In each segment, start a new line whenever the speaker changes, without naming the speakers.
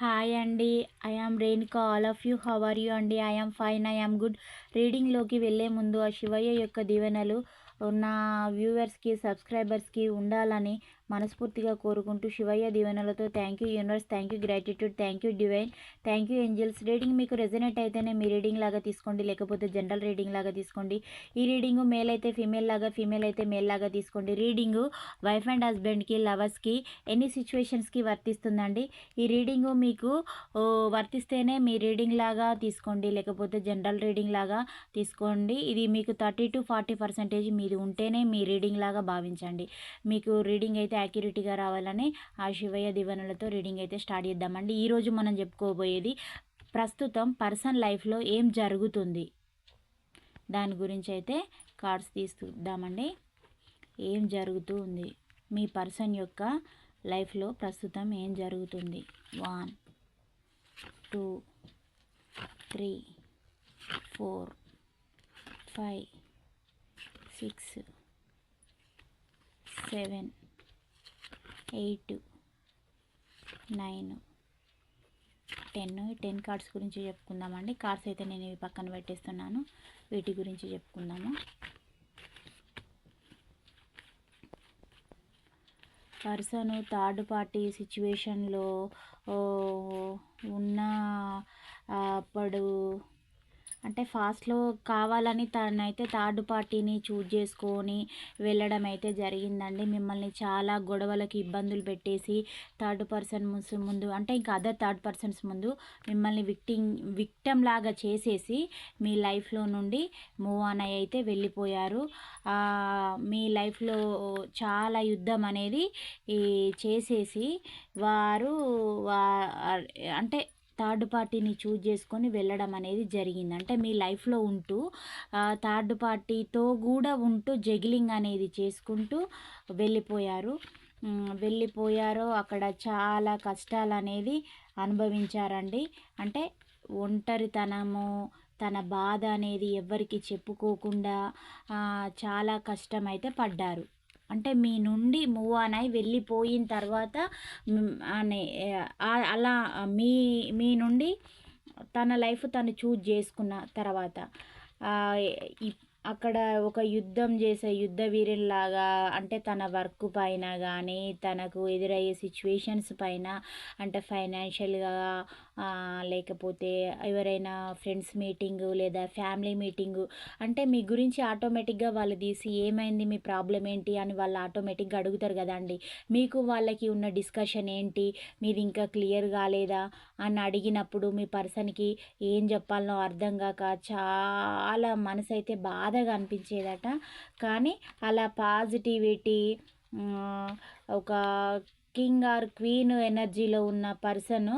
Hi అండి I am Renuka all of you how are you అండి I am fine I am good రీడింగ్లోకి వెళ్ళే ముందు ఆ శివయ్య యొక్క దీవెనలు నా వ్యూవర్స్కి సబ్స్క్రైబర్స్కి ఉండాలని మనస్ఫూర్తిగా కోరుకుంటూ శివయ్య దీవెనలతో thank you universe thank you gratitude thank you divine thank you angels reading మీకు రెజనేట్ అయితేనే మీ రీడింగ్ లాగా తీసుకోండి లేకపోతే జనరల్ రీడింగ్ లాగా తీసుకోండి. ఈ రీడింగ్ మేల్ అయితే ఫీమేల్ లాగా ఫీమేల్ అయితే మేల్ లాగా తీసుకోండి. రీడింగ్ వైఫ్ అండ్ హస్బెండ్కి లవర్స్కి ఎన్ని సిచ్యువేషన్స్కి వర్తిస్తుందండి? ఈ రీడింగ్ మీకు వర్తిస్తేనే మీ రీడింగ్ లాగా తీసుకోండి లేకపోతే జనరల్ రీడింగ్ లాగా తీసుకోండి. ఇది మీకు థర్టీ టు ఫార్టీ పర్సెంటేజ్ మీది ఉంటేనే మీ రీడింగ్ లాగా భావించండి. మీకు రీడింగ్ అయితే యాక్యురేట్గా రావాలని ఆ శివయ్య దివనులతో రీడింగ్ అయితే స్టార్ట్ చేద్దామండి. ఈరోజు మనం చెప్పుకోబోయేది ప్రస్తుతం పర్సన్ లైఫ్లో ఏం జరుగుతుంది? దాని గురించి అయితే కార్డ్స్ తీసుకుందామండి ఏం జరుగుతూ ఉంది మీ పర్సన్ యొక్క లైఫ్లో ప్రస్తుతం ఏం జరుగుతుంది? One two three four five six seven eight nine ten ten cards గురించి చెప్పుకుందామండి. కార్డ్స్ అయితే నేను ఇవి పక్కన పెట్టేస్తున్నాను. వీటి గురించి చెప్పుకుందాము. పర్సన్ థర్డ్ పార్టీ సిచ్యువేషన్లో ఉన్న అప్పుడు అంటే ఫాస్ట్లో కావాలని తనైతే థర్డ్ పార్టీని చూజ్ చేసుకొని వెళ్ళడం అయితే జరిగిందండి. మిమ్మల్ని చాలా గొడవలకు ఇబ్బందులు పెట్టేసి థర్డ్ పర్సన్ ముందు అంటే ఇంకా అదర్ థర్డ్ పర్సన్స్ ముందు మిమ్మల్ని విక్టింగ్ విక్టమ్ లాగా చేసేసి మీ లైఫ్లో నుండి మూవ్ ఆన్ అయ్యి అయితే వెళ్ళిపోయారు. మీ లైఫ్లో చాలా యుద్ధం అనేది చేసేసి వారు అంటే థర్డ్ పార్టీని చూజ్ చేసుకొని వెళ్ళడం అనేది జరిగింది. అంటే మీ లైఫ్లో ఉంటూ థర్డ్ పార్టీతో కూడా ఉంటూ జగిలింగ్ అనేది చేసుకుంటూ వెళ్ళిపోయారు. వెళ్ళిపోయారో అక్కడ చాలా కష్టాలు అనేది అనుభవించారండి. అంటే ఒంటరితనము తన బాధ అనేది ఎవరికి చెప్పుకోకుండా చాలా కష్టమైతే పడ్డారు. అంటే మీ నుండి మూవ్ ఆన్ అయి వెళ్ళిపోయిన తర్వాత అలా మీ మీ నుండి తన లైఫ్ తను చూజ్ చేసుకున్న తర్వాత అక్కడ ఒక యుద్ధం చేసే యుద్ధ వీరుల్లాగా అంటే తన వర్క్ పైన కానీ తనకు ఎదురయ్యే సిచ్యువేషన్స్ పైన అంటే ఫైనాన్షియల్గా లేకపోతే ఎవరైనా ఫ్రెండ్స్ మీటింగు లేదా ఫ్యామిలీ మీటింగు అంటే మీ గురించి ఆటోమేటిక్గా వాళ్ళు తీసి ఏమైంది మీ ప్రాబ్లం ఏంటి అని వాళ్ళు ఆటోమేటిక్గా అడుగుతారు కదండి. మీకు వాళ్ళకి ఉన్న డిస్కషన్ ఏంటి మీరు ఇంకా క్లియర్ కాలేదా అని అడిగినప్పుడు మీ పర్సన్కి ఏం చెప్పాలనో అర్థం కాక చాలా మనసు అయితే బాధగా అనిపించేదట. కానీ అలా పాజిటివిటీ ఒక కింగ్ ఆర్ క్వీన్ ఎనర్జీలో ఉన్న పర్సన్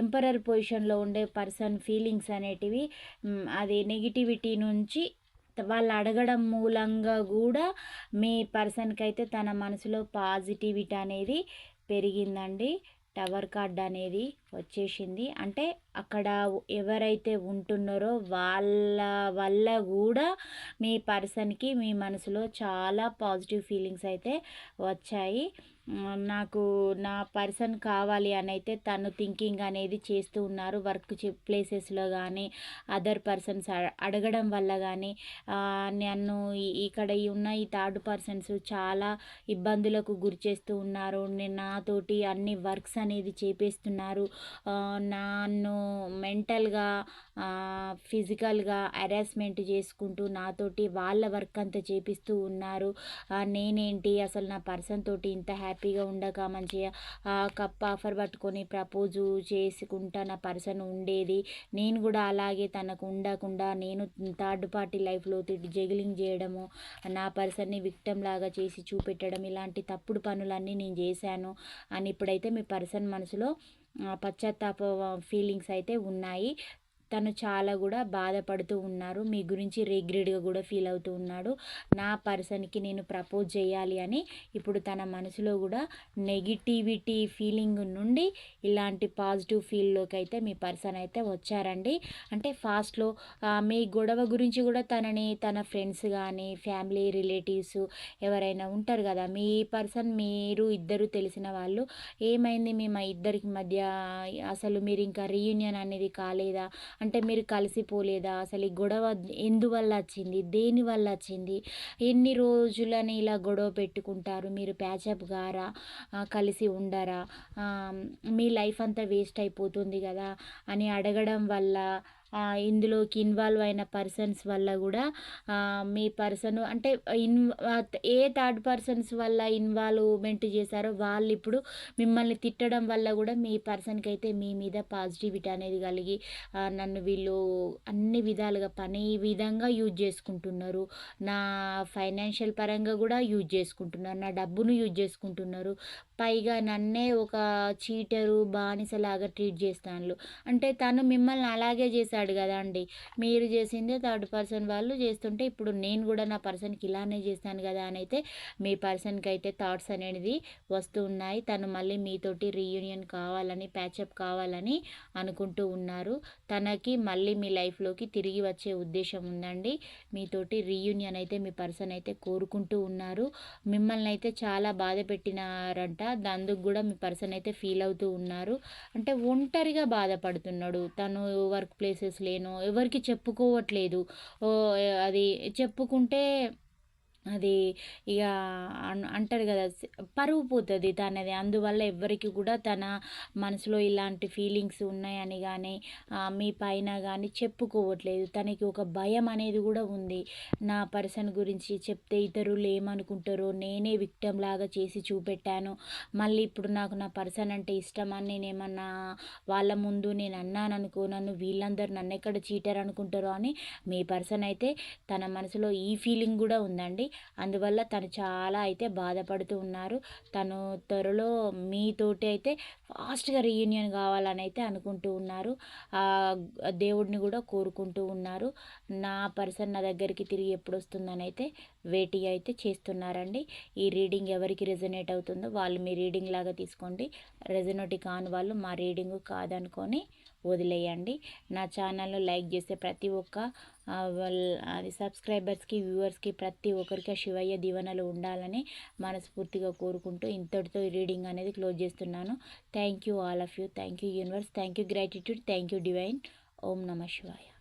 ఎంపరర్ పొజిషన్లో ఉండే పర్సన్ ఫీలింగ్స్ అనేటివి అది నెగిటివిటీ నుంచి వాళ్ళు అడగడం మూలంగా కూడా మీ పర్సన్కి అయితే తన మనసులో పాజిటివిటీ అనేది పెరిగిందండి. టవర్ కార్డ్ అనేది వచ్చేసింది. అంటే అక్కడ ఎవరైతే ఉంటున్నారో వాళ్ళ వల్ల కూడా మీ పర్సన్కి మీ మనసులో చాలా పాజిటివ్ ఫీలింగ్స్ అయితే వచ్చాయి. నాకు నా పర్సన్ కావాలి అని అయితే తను థింకింగ్ అనేది చేస్తూ ఉన్నారు. వర్క్ ప్లేసెస్లో కానీ అదర్ పర్సన్స్ అడగడం వల్ల కానీ నన్ను ఇక్కడ ఉన్న ఈ థర్డ్ పర్సన్స్ చాలా ఇబ్బందులకు గురి చేస్తూ ఉన్నారు. నేను నాతోటి అన్ని వర్క్స్ అనేది చేపేస్తున్నారు. నన్ను మెంటల్గా ఫిజికల్గా హెరాస్మెంట్ చేసుకుంటూ నాతోటి వాళ్ళ వర్క్ అంతా చేపిస్తూ ఉన్నారు. నేనేంటి? అసలు నా పర్సన్ తోటి ఇంత హ్యాపీగా ఉండక మంచిగా కప్ ఆఫర్ పట్టుకొని ప్రపోజు చేసుకుంటా నా పర్సన్ ఉండేది. నేను కూడా అలాగే తనకు ఉండకుండా నేను థర్డ్ పార్టీ లైఫ్లో జగిలింగ్ చేయడము నా పర్సన్ని విక్టమ్ లాగా చేసి చూపెట్టడం ఇలాంటి తప్పుడు పనులన్నీ నేను చేశాను. అని ఇప్పుడైతే మీ పర్సన్ మనసులో పశ్చాత్తాప ఫీలింగ్స్ అయితే ఉన్నాయి. తను చాలా కూడా బాధపడుతూ ఉన్నారు. మీ గురించి రిగ్రెడ్గా కూడా ఫీల్ అవుతూ ఉన్నాడు. నా పర్సన్కి నేను ప్రపోజ్ చేయాలి అని ఇప్పుడు తన మనసులో కూడా నెగిటివిటీ ఫీలింగ్ నుండి ఇలాంటి పాజిటివ్ ఫీల్లోకి అయితే మీ పర్సన్ అయితే వచ్చారండి. అంటే ఫాస్ట్లో మీ గొడవ గురించి కూడా తనని తన ఫ్రెండ్స్ కానీ ఫ్యామిలీ రిలేటివ్స్ ఎవరైనా ఉంటారు కదా మీ పర్సన్ మీరు ఇద్దరు తెలిసిన వాళ్ళు ఏమైంది? మీ మా ఇద్దరికి మధ్య అసలు మీరు ఇంకా రీయూనియన్ అనేది కాలేదా? అంటే మీరు కలిసిపోలేదా? అసలు ఈ గొడవ ఎందువల్ల వచ్చింది? దేని వల్ల వచ్చింది? ఎన్ని రోజులని ఇలా గొడవ పెట్టుకుంటారు? మీరు ప్యాచప్ గారా? కలిసి ఉండరా? మీ లైఫ్ అంతా వేస్ట్ అయిపోతుంది కదా అని అడగడం వల్ల ఇందులోకి ఇన్వాల్వ్ అయిన పర్సన్స్ వల్ల కూడా మీ పర్సన్ అంటే ఇన్ ఏ థర్డ్ పర్సన్స్ వల్ల ఇన్వాల్వ్మెంట్ చేశారో వాళ్ళు ఇప్పుడు మిమ్మల్ని తిట్టడం వల్ల కూడా మీ పర్సన్కి అయితే మీ మీద పాజిటివిటీ అనేది కలిగి నన్ను వీళ్ళు అన్ని విధాలుగా పని విధంగా యూజ్ చేసుకుంటున్నారు. నా ఫైనాన్షియల్ పరంగా కూడా యూజ్ చేసుకుంటున్నారు. నా డబ్బును యూజ్ చేసుకుంటున్నారు. పైగా నన్నే ఒక చీటరు బానిసలాగా ట్రీట్ చేస్తాను అంటే తను మిమ్మల్ని అలాగే చేశాడు కదా అండి మీరు చేసిందే థర్డ్ పర్సన్ వాళ్ళు చేస్తుంటే ఇప్పుడు నేను కూడా నా పర్సన్కి ఇలానే చేస్తాను కదా అని అయితే మీ పర్సన్కి అయితే థాట్స్ అనేది వస్తూ ఉన్నాయి. తను మళ్ళీ మీతోటి రీయూనియన్ కావాలని ప్యాచప్ కావాలని అనుకుంటూ ఉన్నారు. తనకి మళ్ళీ మీ లైఫ్లోకి తిరిగి వచ్చే ఉద్దేశం ఉందండి. మీతోటి రీయూనియన్ అయితే మీ పర్సన్ అయితే కోరుకుంటూ ఉన్నారు. మిమ్మల్ని అయితే చాలా బాధ పెట్టినారంట. అందుకు కూడా మీ పర్సన్ అయితే ఫీల్ అవుతూ ఉన్నారు. అంటే ఒంటరిగా బాధపడుతున్నాడు. తను వర్క్ ప్లేసెస్ లేను ఎవరికి చెప్పుకోవట్లేదు. అది చెప్పుకుంటే అది ఇక అంటారు కదా పరువు పోతుంది తనది. అందువల్ల ఎవ్వరికి కూడా తన మనసులో ఇలాంటి ఫీలింగ్స్ ఉన్నాయని కానీ మీ పైన కానీ చెప్పుకోవట్లేదు. తనకి ఒక భయం అనేది కూడా ఉంది. నా పర్సన్ గురించి చెప్తే ఇతరులు ఏమనుకుంటారో నేనే విక్టమ్ లాగా చేసి చూపెట్టాను. మళ్ళీ ఇప్పుడు నాకు నా పర్సన్ అంటే ఇష్టం అని నేను ఏమన్నా వాళ్ళ ముందు నేను అన్నాను అనుకో నన్ను వీళ్ళందరూ నన్ను ఎక్కడ చీటర్ అనుకుంటారో అని మీ పర్సన్ అయితే తన మనసులో ఈ ఫీలింగ్ కూడా ఉందండి. అందువల్ల తను చాలా అయితే బాధపడుతూ ఉన్నారు. తను త్వరలో మీతోటి అయితే ఫాస్ట్గా రీయూనియన్ కావాలని అయితే అనుకుంటూ ఉన్నారు. దేవుడిని కూడా కోరుకుంటూ ఉన్నారు. నా పర్సన్ నా దగ్గరికి తిరిగి ఎప్పుడు వస్తుందని అయితే వెయిటింగ్ అయితే చేస్తున్నారండి. ఈ రీడింగ్ ఎవరికి రెజనేట్ అవుతుందో వాళ్ళు మీ రీడింగ్ లాగా తీసుకోండి. రెజనేట్ కాని వాళ్ళు మా రీడింగ్ కాదనుకొని వదిలేయండి. నా ఛానల్ను లైక్ చేసే ప్రతి ఒక్క అది సబ్స్క్రైబర్స్కి వ్యూవర్స్కి ప్రతి ఒక్కరికి శివయ్య దీవెనలు ఉండాలని మనస్ఫూర్తిగా కోరుకుంటూ ఇంతటితో రీడింగ్ అనేది క్లోజ్ చేస్తున్నాను. Thank you all of you. Thank you universe. Thank you gratitude. Thank you divine. ఓం నమ శివాయ.